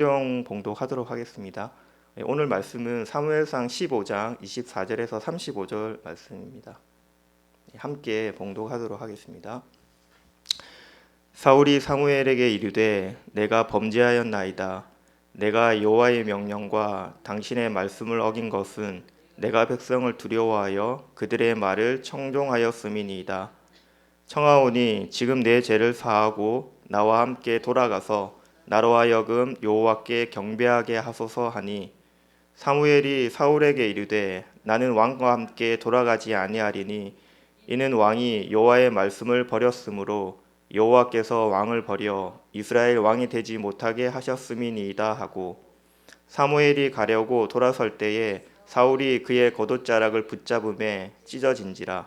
용 봉독하도록 하겠습니다. 예, 오늘 말씀은 사무엘상 15장 24절에서 35절 말씀입니다. 예, 함께 봉독하도록 하겠습니다. 사울이 사무엘에게 이르되 내가 범죄하였나이다. 내가 여호와의 명령과 당신의 말씀을 어긴 것은 내가 백성을 두려워하여 그들의 말을 청종하였음이니이다. 청하오니 지금 내 죄를 사하고 나와 함께 돌아가서 나로 하여금 여호와께 경배하게 하소서 하니 사무엘이 사울에게 이르되 나는 왕과 함께 돌아가지 아니하리니 이는 왕이 여호와의 말씀을 버렸으므로 여호와께서 왕을 버려 이스라엘 왕이 되지 못하게 하셨음이니이다 하고 사무엘이 가려고 돌아설 때에 사울이 그의 겉옷자락을 붙잡음에 찢어진지라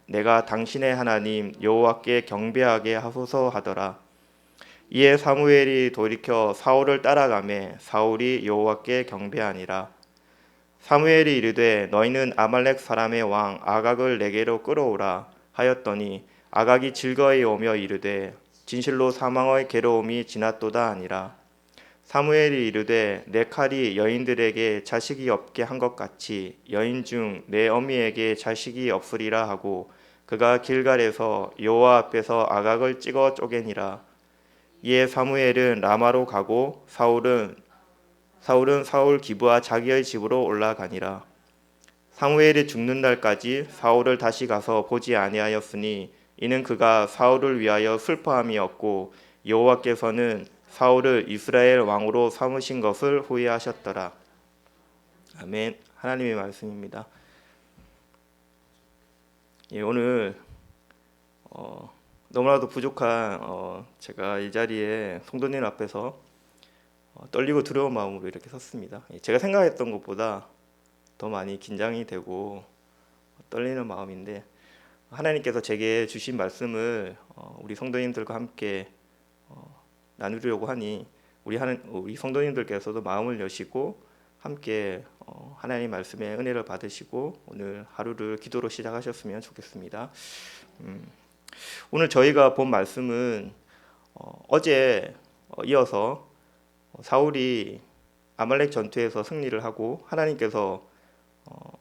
내가 당신의 하나님 여호와께 경배하게 하소서 하더라. 이에 사무엘이 돌이켜 사울을 따라가매 사울이 여호와께 경배하니라. 사무엘이 이르되 너희는 아말렉 사람의 왕 아각을 내게로 끌어오라 하였더니 아각이 즐거이 오며 이르되 진실로 사망의 괴로움이 지났도다 아니라 사무엘이 이르되 내 칼이 여인들에게 자식이 없게 한 것 같이 여인 중 내 어미에게 자식이 없으리라 하고 그가 길갈에서 여호와 앞에서 아각을 찍어 쪼개니라 이에 사무엘은 라마로 가고 사울은 사울은 사울 기부와 자기의 집으로 올라가니라 사무엘이 죽는 날까지 사울을 다시 가서 보지 아니하였으니 이는 그가 사울을 위하여 슬퍼함이었고 여호와께서는 사울을 이스라엘 왕으로 삼으신 것을 후회하셨더라. 아멘. 하나님의 말씀입니다. 예, 오늘 어, 너무나도 부족한 어, 제가 이 자리에 성도님 앞에서 어, 떨리고 두려운 마음으로 이렇게 섰습니다. 예, 제가 생각했던 것보다 더 많이 긴장이 되고 떨리는 마음인데 하나님께서 제게 주신 말씀을 어, 우리 성도님들과 함께 어, 나누려고 하니 우리 하는 우리 성도님들께서도 마음을 여시고 함께 어, 하나님 말씀의 은혜를 받으시고 오늘 하루를 기도로 시작하셨으면 좋겠습니다. 음, 오늘 저희가 본 말씀은 어, 어, 이어서 어, 사울이 아말렉 전투에서 승리를 하고 하나님께서 어,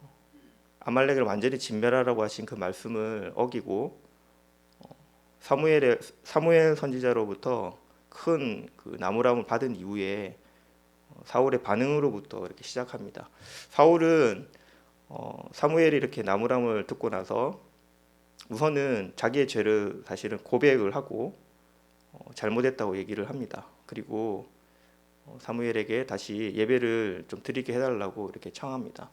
아말렉을 완전히 진멸하라고 하신 그 말씀을 어기고 어, 사무엘의 사무엘 선지자로부터 큰 그 나무람을 받은 이후에 어, 사울의 반응으로부터 이렇게 시작합니다. 사울은 어, 사무엘이 이렇게 나무람을 듣고 나서 우선은 자기의 죄를 사실은 고백을 하고 어, 잘못했다고 얘기를 합니다. 그리고 어, 사무엘에게 다시 예배를 좀 드리게 해달라고 이렇게 청합니다.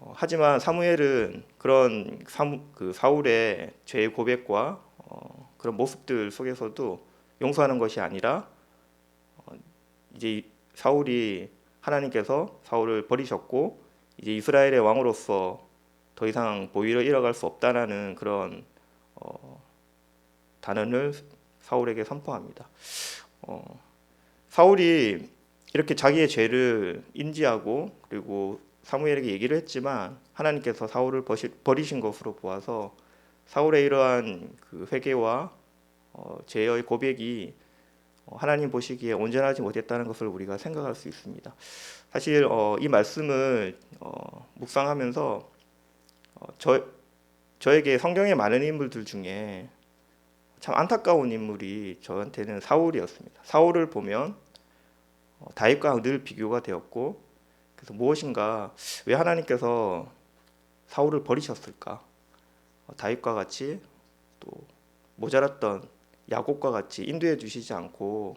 어, 하지만 사무엘은 그런 사무, 그 사울의 죄의 고백과 어, 그런 모습들 속에서도 용서하는 것이 아니라 어, 이제 이 사울이 하나님께서 사울을 버리셨고 이제 이스라엘의 왕으로서 더 이상 보위를 이어갈 수 없다라는 그런 어, 단언을 사울에게 선포합니다. 어, 사울이 이렇게 자기의 죄를 인지하고 그리고 사무엘에게 얘기를 했지만 하나님께서 사울을 버리신 것으로 보아서 사울의 이러한 그 회개와 어, 죄의 고백이 어, 하나님 보시기에 온전하지 못했다는 것을 우리가 생각할 수 있습니다. 사실 어, 이 말씀을 어, 묵상하면서 어, 저 저에게 성경에 많은 인물들 중에 참 안타까운 인물이 저한테는 사울이었습니다. 사울을 보면 어, 다윗과 늘 비교가 되었고 그래서 무엇인가 왜 하나님께서 사울을 버리셨을까? 어, 다윗과 같이 또 모자랐던 야곱과 같이 인도해 주시지 않고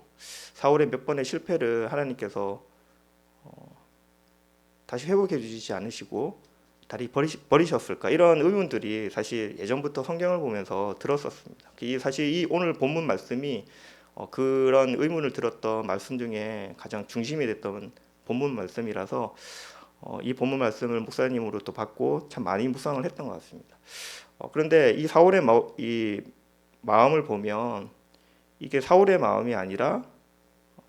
사울의 몇 번의 실패를 하나님께서 어, 다시 회복해 주시지 않으시고 다시 버리시, 버리 셨을까 이런 의문들이 사실 예전부터 성경을 보면서 들었었습니다. 이 사실 이 오늘 본문 말씀이 어, 그런 의문을 들었던 말씀 중에 가장 중심이 됐던 본문 말씀이라서 어, 이 본문 말씀을 목사님으로 또 받고 참 많이 묵상을 했던 것 같습니다. 어, 그런데 이 사울의 마, 이 마음을 보면 이게 사울의 마음이 아니라 어,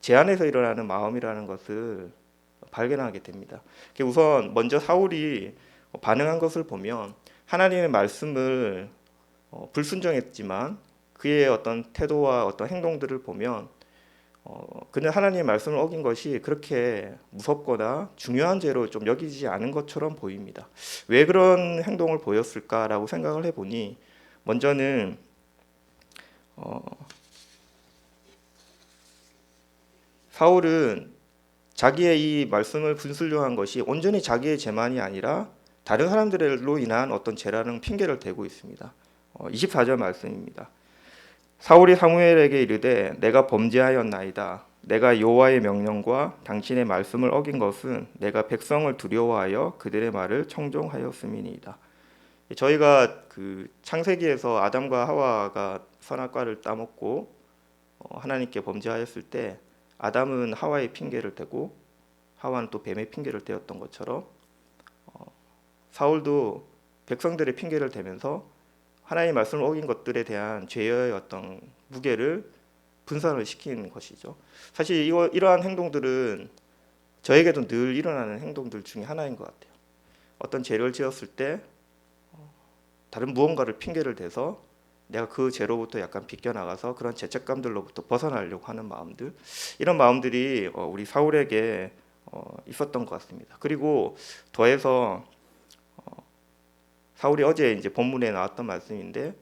제 안에서 일어나는 마음이라는 것을 발견하게 됩니다. 우선 먼저 사울이 반응한 것을 보면 하나님의 말씀을 어, 불순종했지만 그의 어떤 태도와 어떤 행동들을 보면 어, 그는 하나님의 말씀을 어긴 것이 그렇게 무섭거나 중요한 죄로 좀 여기지 않은 것처럼 보입니다. 왜 그런 행동을 보였을까라고 생각을 해보니 먼저는 어, 사울은 자기의 이 말씀을 분술료한 것이 온전히 자기의 죄만이 아니라 다른 사람들로 인한 어떤 죄라는 핑계를 대고 있습니다. 어, 24절 말씀입니다. 사울이 사무엘에게 이르되 내가 범죄하였나이다. 내가 여호와의 명령과 당신의 말씀을 어긴 것은 내가 백성을 두려워하여 그들의 말을 청종하였음이니이다. 저희가 그 창세기에서 아담과 하와가 선악과를 따먹고 어, 하나님께 범죄하였을 때 아담은 하와의 핑계를 대고 하와는 또 뱀의 핑계를 대었던 것처럼 어, 사울도 백성들의 핑계를 대면서 하나님의 말씀을 어긴 것들에 대한 죄의 어떤 무게를 분산을 시키는 것이죠. 사실 이거 이러한 행동들은 저에게도 늘 일어나는 행동들 중에 하나인 것 같아요. 어떤 죄를 지었을 때 어, 다른 무언가를 핑계를 대서 내가 그 죄로부터 약간 비껴나가서 그런 죄책감들로부터 벗어나려고 하는 마음들 이런 마음들이 어, 우리 사울에게 어, 있었던 것 같습니다. 그리고 더해서 사울이 어제 이제 본문에 나왔던 말씀인데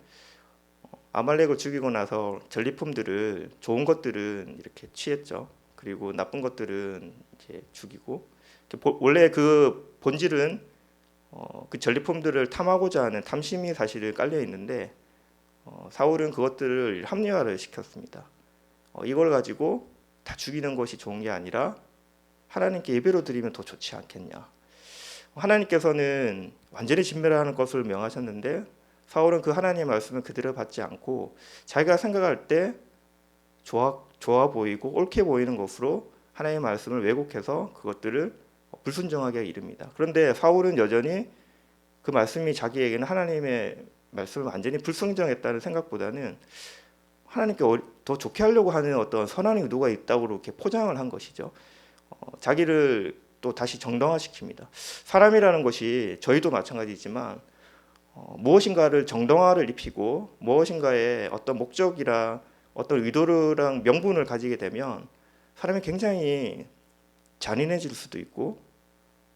어, 아말렉을 죽이고 나서 전리품들을 좋은 것들은 이렇게 취했죠. 그리고 나쁜 것들은 이제 죽이고 원래 그 본질은 어, 그 전리품들을 탐하고자 하는 탐심이 사실 깔려 있는데 어, 사울은 그것들을 합리화를 시켰습니다. 어, 이걸 가지고 다 죽이는 것이 좋은 게 아니라 하나님께 예배로 드리면 더 좋지 않겠냐. 하나님께서는 완전히 진멸하는 것을 명하셨는데 사울은 그 하나님의 말씀을 그대로 받지 않고 자기가 생각할 때 좋아 좋아 보이고 옳게 보이는 것으로 하나님의 말씀을 왜곡해서 그것들을 불순종하게 이릅니다. 그런데 사울은 여전히 그 말씀이 자기에게는 하나님의 말씀을 완전히 불순종했다는 생각보다는 하나님께 더 좋게 하려고 하는 어떤 선한 의도가 있다고 이렇게 포장을 한 것이죠. 어, 자기를 또 다시 정당화시킵니다. 사람이라는 것이 저희도 마찬가지지만 어, 무엇인가를 정당화를 입히고 무엇인가의 어떤 목적이라 어떤 의도랑 명분을 가지게 되면 사람이 굉장히 잔인해질 수도 있고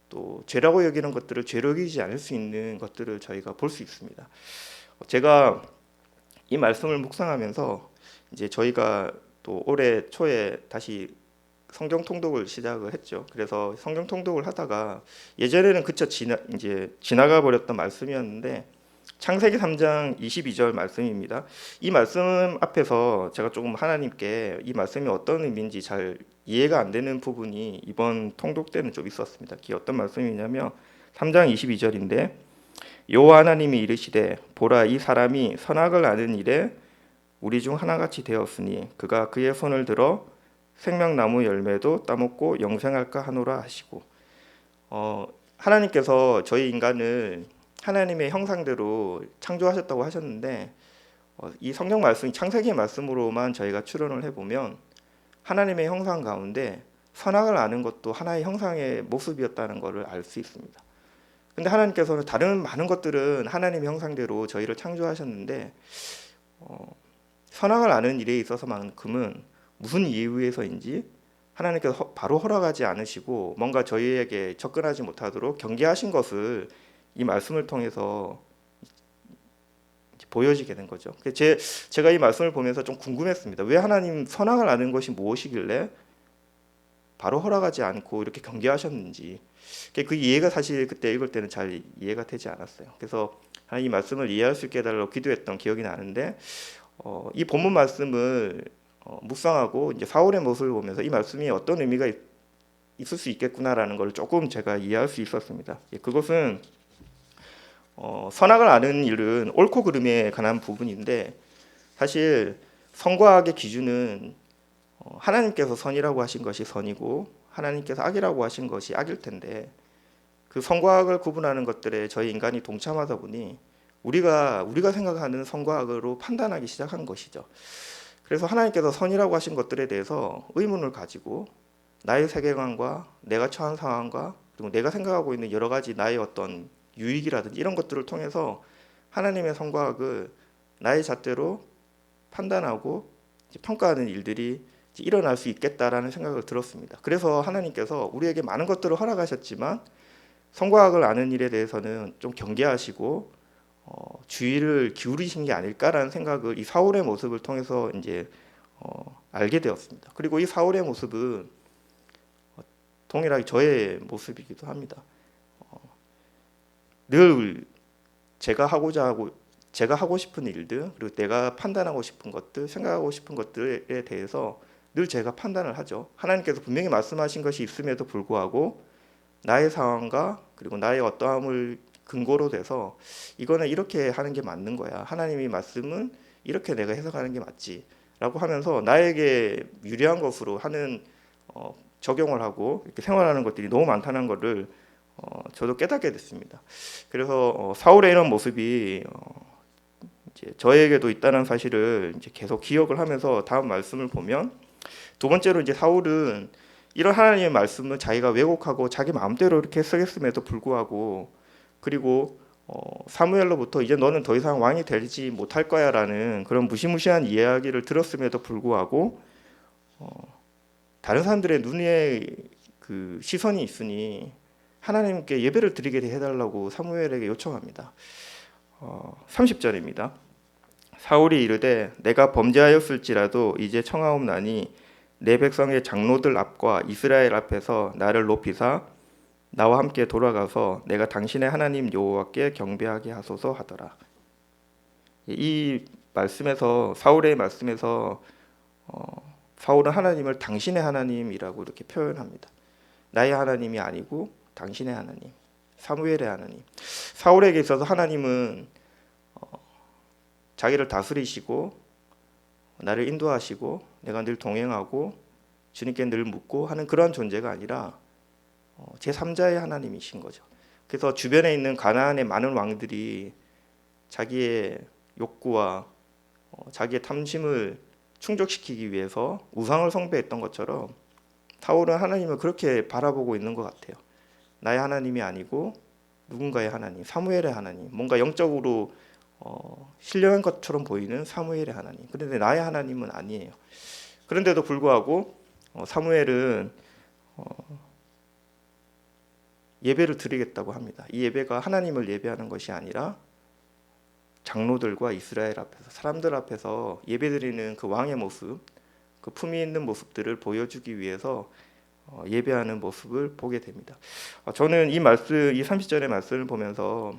또 죄라고 여기는 것들을 죄로 여기지 않을 수 있는 것들을 저희가 볼 수 있습니다. 제가 이 말씀을 묵상하면서 이제 저희가 또 올해 초에 다시 성경 통독을 시작을 했죠. 그래서 성경 통독을 하다가 예전에는 그쳐 지나 이제 지나가 버렸던 말씀이었는데 창세기 3장 22절 말씀입니다. 이 말씀 앞에서 제가 조금 하나님께 이 말씀이 어떤 의미인지 잘 이해가 안 되는 부분이 이번 통독 때는 좀 있었습니다. 그게 어떤 말씀이냐면 3장 22절인데 여호와 하나님이 이르시되 보라 이 사람이 선악을 아는 일에 우리 중 하나같이 되었으니 그가 그의 손을 들어 생명나무 열매도 따먹고 영생할까 하노라 하시고 어, 하나님께서 저희 인간을 하나님의 형상대로 창조하셨다고 하셨는데 어, 이 성경 말씀, 창세기 말씀으로만 저희가 추론을 해보면 하나님의 형상 가운데 선악을 아는 것도 하나의 형상의 모습이었다는 것을 알 수 있습니다. 근데 하나님께서는 다른 많은 것들은 하나님의 형상대로 저희를 창조하셨는데 어, 선악을 아는 일에 있어서만큼은 무슨 이유에서인지 하나님께서 바로 허락하지 않으시고 뭔가 저희에게 접근하지 못하도록 경계하신 것을 이 말씀을 통해서 보여지게 된 거죠. 제, 제가 이 말씀을 보면서 좀 궁금했습니다. 왜 하나님 선악을 아는 것이 무엇이길래 바로 허락하지 않고 이렇게 경계하셨는지 그 이해가 사실 그때 읽을 때는 잘 이해가 되지 않았어요. 그래서 이 말씀을 이해할 수 있게 해달라고 기도했던 기억이 나는데 어, 이 본문 말씀을 어, 묵상하고 이제 사울의 모습을 보면서 이 말씀이 어떤 의미가 있, 있을 수 있겠구나라는 걸 조금 제가 이해할 수 있었습니다. 예, 그것은 어, 선악을 아는 일은 옳고 그름에 관한 부분인데 사실 선과 악의 기준은 어, 하나님께서 선이라고 하신 것이 선이고 하나님께서 악이라고 하신 것이 악일 텐데 그 선과 악을 구분하는 것들에 저희 인간이 동참하다 보니 우리가 우리가 생각하는 선과 악으로 판단하기 시작한 것이죠. 그래서 하나님께서 선이라고 하신 것들에 대해서 의문을 가지고 나의 세계관과 내가 처한 상황과 그리고 내가 생각하고 있는 여러 가지 나의 어떤 유익이라든지 이런 것들을 통해서 하나님의 선과 악을 나의 잣대로 판단하고 평가하는 일들이 일어날 수 있겠다라는 생각을 들었습니다. 그래서 하나님께서 우리에게 많은 것들을 허락하셨지만 선과 악을 아는 일에 대해서는 좀 경계하시고 어, 주의를 기울이신 게 아닐까라는 생각을 이 사울의 모습을 통해서 이제 어, 알게 되었습니다. 그리고 이 사울의 모습은 어, 동일하게 저의 모습이기도 합니다. 어, 늘 제가 하고자 하고 제가 하고 싶은 일들 그리고 내가 판단하고 싶은 것들 생각하고 싶은 것들에 대해서 늘 제가 판단을 하죠. 하나님께서 분명히 말씀하신 것이 있음에도 불구하고 나의 상황과 그리고 나의 어떠함을 근거로 돼서 이거는 이렇게 하는 게 맞는 거야. 하나님이 말씀은 이렇게 내가 해석하는 게 맞지라고 하면서 나에게 유리한 것으로 하는 어, 적용을 하고 이렇게 생활하는 것들이 너무 많다는 것을 어, 저도 깨닫게 됐습니다. 그래서 어, 사울의 이런 모습이 어, 이제 저에게도 있다는 사실을 이제 계속 기억을 하면서 다음 말씀을 보면 두 번째로 이제 사울은 이런 하나님의 말씀을 자기가 왜곡하고 자기 마음대로 이렇게 쓰겠음에도 불구하고 그리고 어, 사무엘로부터 이제 너는 더 이상 왕이 되지 못할 거야라는 그런 무시무시한 이야기를 들었음에도 불구하고 어, 다른 사람들의 눈에 그 시선이 있으니 하나님께 예배를 드리게 해달라고 사무엘에게 요청합니다. 어, 30절입니다. 사울이 이르되 내가 범죄하였을지라도 이제 청하옵나니 내 백성의 장로들 앞과 이스라엘 앞에서 나를 높이사 나와 함께 돌아가서 내가 당신의 하나님 여호와께 경배하게 하소서 하더라. 이 말씀에서 사울의 말씀에서 어, 사울은 하나님을 당신의 하나님이라고 이렇게 표현합니다. 나의 하나님이 아니고 당신의 하나님, 사무엘의 하나님. 사울에게 있어서 하나님은 어, 자기를 다스리시고 나를 인도하시고 내가 늘 동행하고 주님께 늘 묻고 하는 그러한 존재가 아니라 어, 제 3자의 하나님이신 거죠. 그래서 주변에 있는 가나안의 많은 왕들이 자기의 욕구와 어, 자기의 탐심을 충족시키기 위해서 우상을 숭배했던 것처럼 사울은 하나님을 그렇게 바라보고 있는 것 같아요. 나의 하나님이 아니고 누군가의 하나님, 사무엘의 하나님, 뭔가 영적으로 어, 신령한 것처럼 보이는 사무엘의 하나님. 그런데 나의 하나님은 아니에요. 그런데도 불구하고 어, 사무엘은 어, 예배를 드리겠다고 합니다. 이 예배가 하나님을 예배하는 것이 아니라 장로들과 이스라엘 앞에서 사람들 앞에서 예배드리는 그 왕의 모습, 그 품위 있는 모습들을 보여주기 위해서 어, 예배하는 모습을 보게 됩니다. 어, 저는 이 말씀, 이 30절의 말씀을 보면서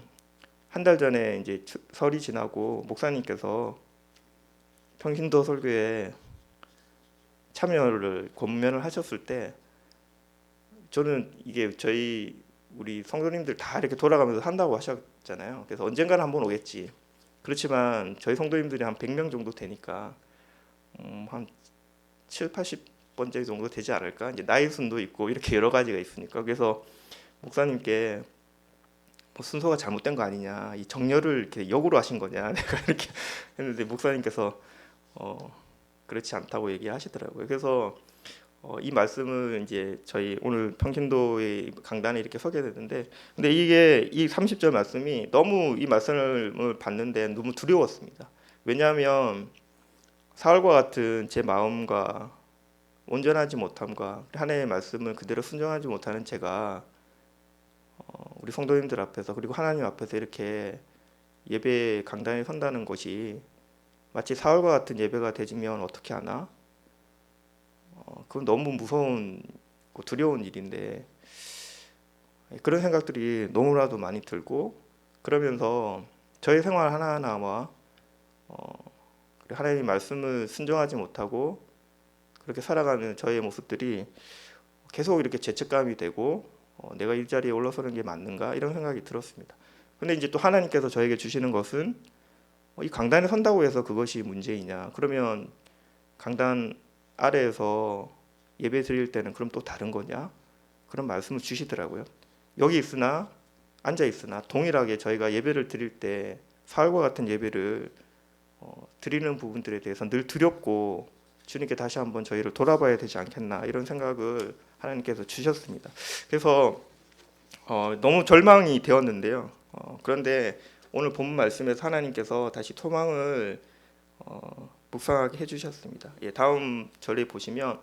한 달 전에 이제 설이 지나고 목사님께서 평신도 설교에 참여를 권면을 하셨을 때 저는 이게 저희 우리 성도님들 다 이렇게 돌아가면서 한다고 하셨잖아요. 그래서 언젠가는 한번 오겠지. 그렇지만 저희 성도님들이 한 100명 정도 되니까 음, 한 7, 80 번째 정도 되지 않을까? 이제 나이 순도 있고 이렇게 여러 가지가 있으니까 그래서 목사님께 뭐 순서가 잘못된 거 아니냐, 이 정렬을 이렇게 역으로 하신 거냐, 내가 이렇게 했는데 목사님께서 어, 그렇지 않다고 얘기하시더라고요. 그래서 어, 이 말씀을 이제 저희 오늘 평신도의 강단에 이렇게 서게 되는데 근데 이게 이 30절 말씀이 너무 이 말씀을 받는데 너무 두려웠습니다. 왜냐하면 사울과 같은 제 마음과 온전하지 못함과 하나님의 말씀을 그대로 순종하지 못하는 제가 어, 우리 성도님들 앞에서 그리고 하나님 앞에서 이렇게 예배 강단에 선다는 것이 마치 사울과 같은 예배가 되지면 어떻게 하나? 어, 그건 너무 무서운 두려운 일인데 그런 생각들이 너무나도 많이 들고 그러면서 저의 생활 하나하나와 어, 하나님의 말씀을 순종하지 못하고 그렇게 살아가는 저의 모습들이 계속 이렇게 죄책감이 되고 어, 내가 이 자리에 올라서는 게 맞는가 이런 생각이 들었습니다. 근데 이제 또 하나님께서 저에게 주시는 것은 어, 이 강단에 선다고 해서 그것이 문제이냐? 그러면 강단 아래에서 예배 드릴 때는 그럼 또 다른 거냐? 그런 말씀을 주시더라고요. 여기 있으나 앉아 있으나 동일하게 저희가 예배를 드릴 때 사흘과 같은 예배를 어, 드리는 부분들에 대해서 늘 두렵고 주님께 다시 한번 저희를 돌아봐야 되지 않겠나 이런 생각을 하나님께서 주셨습니다. 그래서 어, 너무 절망이 되었는데요. 어, 그런데 오늘 본 말씀에서 하나님께서 다시 소망을 어, 묵상하게 해주셨습니다. 예, 다음 절에 보시면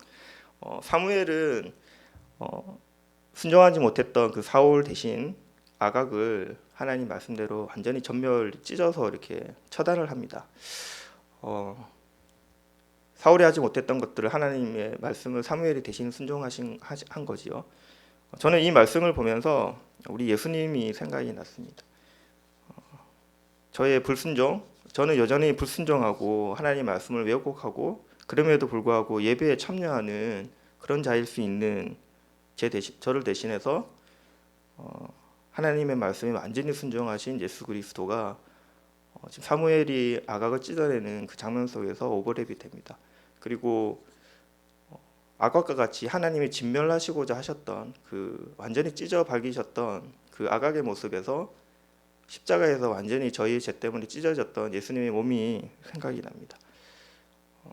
어, 사무엘은 어, 순종하지 못했던 그 사울 대신 아각을 하나님 말씀대로 완전히 전멸 찢어서 이렇게 처단을 합니다. 어, 사울이 하지 못했던 것들을 하나님의 말씀을 사무엘이 대신 순종하신 한 거지요. 저는 이 말씀을 보면서 우리 예수님이 생각이 났습니다. 어, 저의 불순종, 저는 여전히 불순종하고 하나님 말씀을 왜곡하고 그럼에도 불구하고 예배에 참여하는 그런 자일 수 있는 제 대신 저를 대신해서 어, 하나님의 말씀에 완전히 순종하신 예수 그리스도가 사무엘이 아각을 찢어내는 그 장면 속에서 오버랩이 됩니다. 그리고 어, 아각과 같이 하나님이 진멸하시고자 하셨던 그 완전히 찢어 밝히셨던 그 아각의 모습에서 십자가에서 완전히 저희 죄 때문에 찢어졌던 예수님의 몸이 생각이 납니다. 어,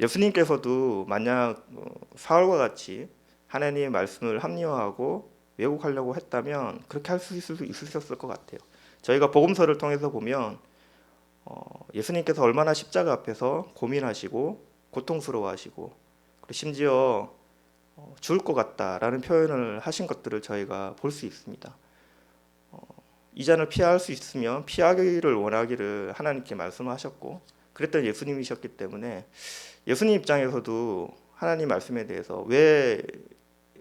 예수님께서도 만약 어, 사울과 같이 하나님의 말씀을 합리화하고 왜곡하려고 했다면 그렇게 할 수 있으셨을 것 같아요. 저희가 복음서를 통해서 보면 어, 예수님께서 얼마나 십자가 앞에서 고민하시고 고통스러워하시고 그리고 심지어 어, 죽을 것 같다라는 표현을 하신 것들을 저희가 볼 수 있습니다. 어, 이 잔을 피할 수 있으면 피하기를 원하기를 하나님께 말씀하셨고 그랬던 예수님이셨기 때문에 예수님 입장에서도 하나님 말씀에 대해서 왜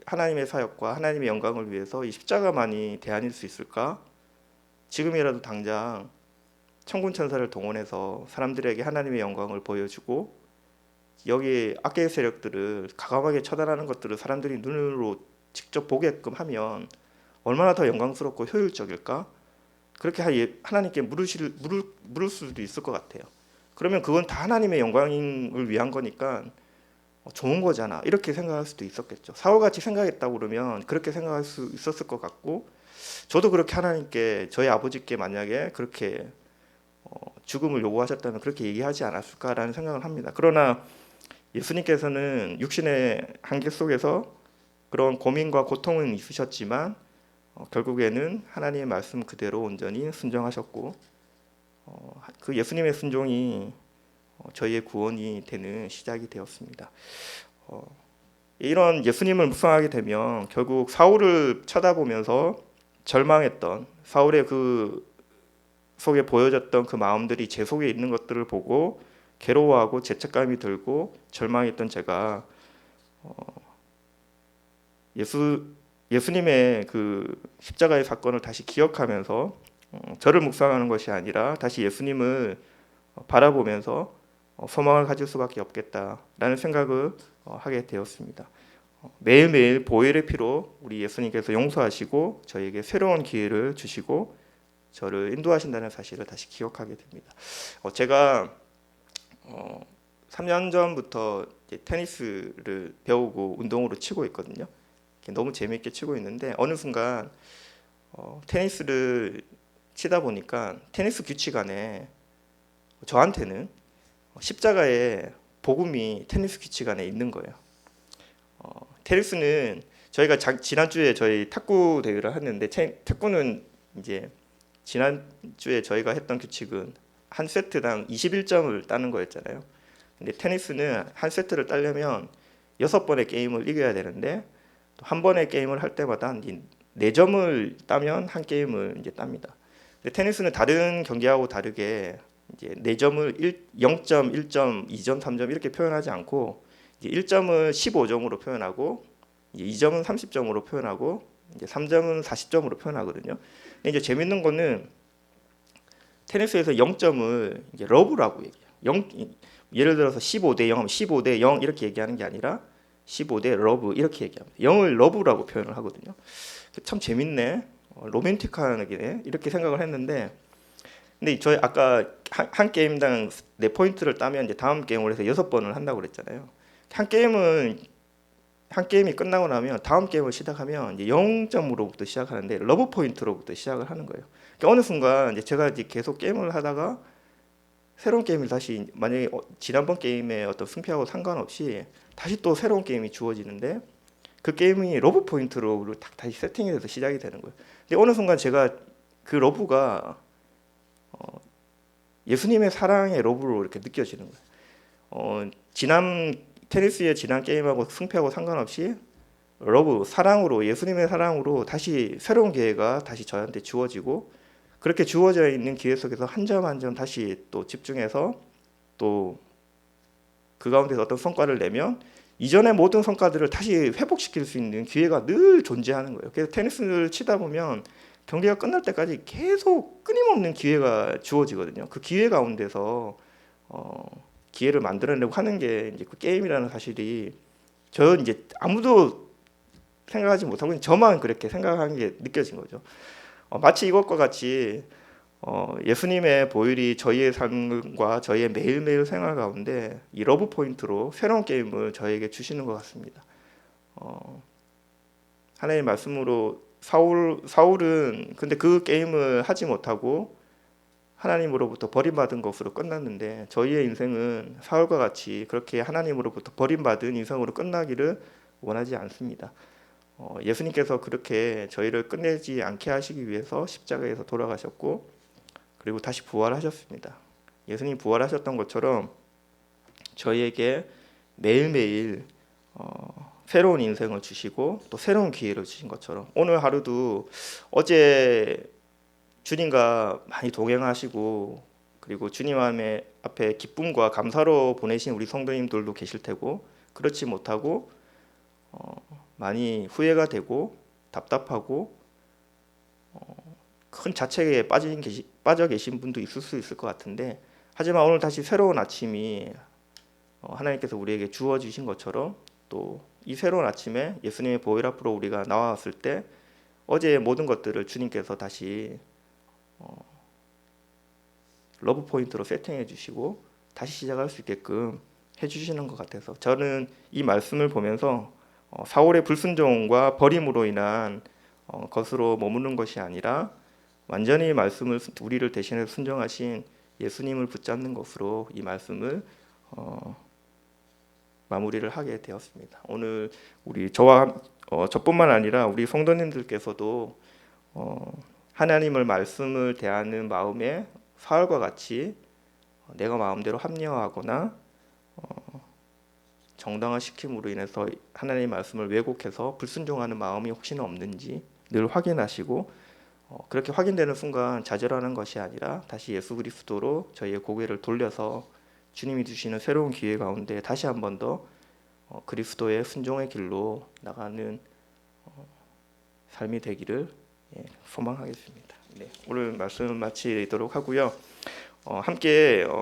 하나님의 사역과 하나님의 영광을 위해서 이 십자가만이 대안일 수 있을까? 지금이라도 당장 천군 천사를 동원해서 사람들에게 하나님의 영광을 보여주고 여기 악의 세력들을 가감하게 처단하는 것들을 사람들이 눈으로 직접 보게끔 하면 얼마나 더 영광스럽고 효율적일까? 그렇게 하- 예- 하나님께 물으실 물을 물을 수도 있을 것 같아요. 그러면 그건 다 하나님의 영광을 위한 거니까 어, 좋은 거잖아 이렇게 생각할 수도 있었겠죠. 사울같이 생각했다고 그러면 그렇게 생각할 수 있었을 것 같고 저도 그렇게 하나님께 저희 아버지께 만약에 그렇게 어, 죽음을 요구하셨다면 그렇게 얘기하지 않았을까라는 생각을 합니다. 그러나 예수님께서는 육신의 한계 속에서 그런 고민과 고통은 있으셨지만 어, 결국에는 하나님의 말씀 그대로 온전히 순종하셨고 어, 그 예수님의 순종이 어, 저희의 구원이 되는 시작이 되었습니다. 어, 이런 예수님을 묵상하게 되면 결국 사울을 쳐다보면서 절망했던 사울의 그 속에 보여졌던 그 마음들이 제 속에 있는 것들을 보고 괴로워하고 죄책감이 들고 절망했던 제가 어, 예수 예수님의 그 십자가의 사건을 다시 기억하면서 어, 저를 묵상하는 것이 아니라 다시 예수님을 어, 바라보면서 어, 소망을 가질 수밖에 없겠다라는 생각을 어, 하게 되었습니다. 어, 매일매일 보혈의 피로 우리 예수님께서 용서하시고 저에게 새로운 기회를 주시고 저를 인도하신다는 사실을 다시 기억하게 됩니다. 어, 제가 어, 3년 전부터 테니스를 배우고 운동으로 치고 있거든요. 너무 재미있게 치고 있는데 어느 순간 어, 테니스를 치다 보니까 테니스 규칙 안에 저한테는 십자가의 복음이 테니스 규칙 안에 있는 거예요. 어, 테니스는 저희가 자, 지난주에 저희 탁구 대회를 했는데 태, 탁구는 이제 지난주에 저희가 했던 규칙은 한 세트당 21점을 따는 거였잖아요. 근데 테니스는 한 세트를 따려면 여섯 번의 게임을 이겨야 되는데 또한 번의 게임을 할 때마다 이제 네 점을 따면 한 게임을 이제 땁니다. 근데 테니스는 다른 경기하고 다르게 이제 네 점을 1, 0점, 1점, 2점, 3점 이렇게 표현하지 않고 이제 1점을 15점으로 표현하고 이제 2점은 30점으로 표현하고 이제 3점은 40점으로 표현하거든요. 근데 이제 재밌는 거는 테니스에서 0점을 이제 러브라고 얘기해요. 0 예를 들어서 15대 0 하면 15대 0 이렇게 얘기하는 게 아니라 15대 러브 이렇게 얘기합니다. 0을 러브라고 표현을 하거든요. 참 재밌네. 어, 로맨틱하게 이렇게 생각을 했는데 근데 저희 아까 한, 한 게임당 네 포인트를 따면 이제 다음 게임을 해서 여섯 번을 한다고 그랬잖아요. 한 게임은 한 게임이 끝나고 나면 다음 게임을 시작하면 이제 0점으로부터 시작하는데 러브 포인트로부터 시작을 하는 거예요. 그러니까 어느 순간 이제 제가 이제 계속 게임을 하다가 새로운 게임을 다시 만약에 어, 지난번 게임의 어떤 승패하고 상관없이 다시 또 새로운 게임이 주어지는데 그 게임이 러브 포인트로 딱 다시 세팅이 돼서 시작이 되는 거예요. 근데 어느 순간 제가 그 러브가 어, 예수님의 사랑의 러브로 이렇게 느껴지는 거예요. 어, 지난 테니스의 지난 게임하고 승패하고 상관없이 러브 사랑으로 예수님의 사랑으로 다시 새로운 기회가 다시 저한테 주어지고 그렇게 주어져 있는 기회 속에서 한 점 한점 다시 또 집중해서 또 그 가운데서 어떤 성과를 내면 이전의 모든 성과들을 다시 회복시킬 수 있는 기회가 늘 존재하는 거예요. 그래서 테니스를 치다 보면 경기가 끝날 때까지 계속 끊임없는 기회가 주어지거든요. 그 기회 가운데서 어, 기회를 만들어내고 하는 게 이제 그 게임이라는 사실이 저 이제 아무도 생각하지 못하고 저만 그렇게 생각하는 게 느껴진 거죠. 어, 마치 이것과 같이 어, 예수님의 보혈이 저희의 삶과 저희의 매일매일 생활 가운데 이 러브 포인트로 새로운 게임을 저에게 주시는 것 같습니다. 어, 하나님의 말씀으로 사울 사울은 근데 그 게임을 하지 못하고 하나님으로부터 버림받은 것으로 끝났는데 저희의 인생은 사울과 같이 그렇게 하나님으로부터 버림받은 인생으로 끝나기를 원하지 않습니다. 어, 예수님께서 그렇게 저희를 끝내지 않게 하시기 위해서 십자가에서 돌아가셨고 그리고 다시 부활하셨습니다. 예수님 부활하셨던 것처럼 저희에게 매일매일 어, 새로운 인생을 주시고 또 새로운 기회를 주신 것처럼 오늘 하루도 어제 주님과 많이 동행하시고 그리고 주님 앞에, 기쁨과 감사로 보내신 우리 성도님들도 계실 테고 그렇지 못하고 어, 많이 후회가 되고 답답하고 어, 큰 자책에 빠진 계시, 빠져 계신 분도 있을 수 있을 것 같은데 하지만 오늘 다시 새로운 아침이 어, 하나님께서 우리에게 주어 주신 것처럼 또 이 새로운 아침에 예수님의 보혈 앞으로 우리가 나왔을 때 어제의 모든 것들을 주님께서 다시 어, 러브 포인트로 세팅해 주시고 다시 시작할 수 있게끔 해 주시는 것 같아서 저는 이 말씀을 보면서 어, 사울의 불순종과 버림으로 인한 어, 것으로 머무는 것이 아니라 완전히 말씀을 순- 우리를 대신해 순종하신 예수님을 붙잡는 것으로 이 말씀을 어, 마무리를 하게 되었습니다. 오늘 우리 저와 함- 어, 저뿐만 아니라 우리 성도님들께서도 어, 하나님을 말씀을 대하는 마음에 사울과 같이 어, 내가 마음대로 합리화하거나 어, 정당화 시킴으로 인해서 하나님의 말씀을 왜곡해서 불순종하는 마음이 혹시나 없는지 늘 확인하시고 어, 그렇게 확인되는 순간 좌절하는 것이 아니라 다시 예수 그리스도로 저희의 고개를 돌려서 주님이 주시는 새로운 기회 가운데 다시 한 번더 어, 그리스도의 순종의 길로 나가는 어, 삶이 되기를 예, 소망하겠습니다. 네, 오늘 말씀 마치도록 하고요. 어, 함께 어,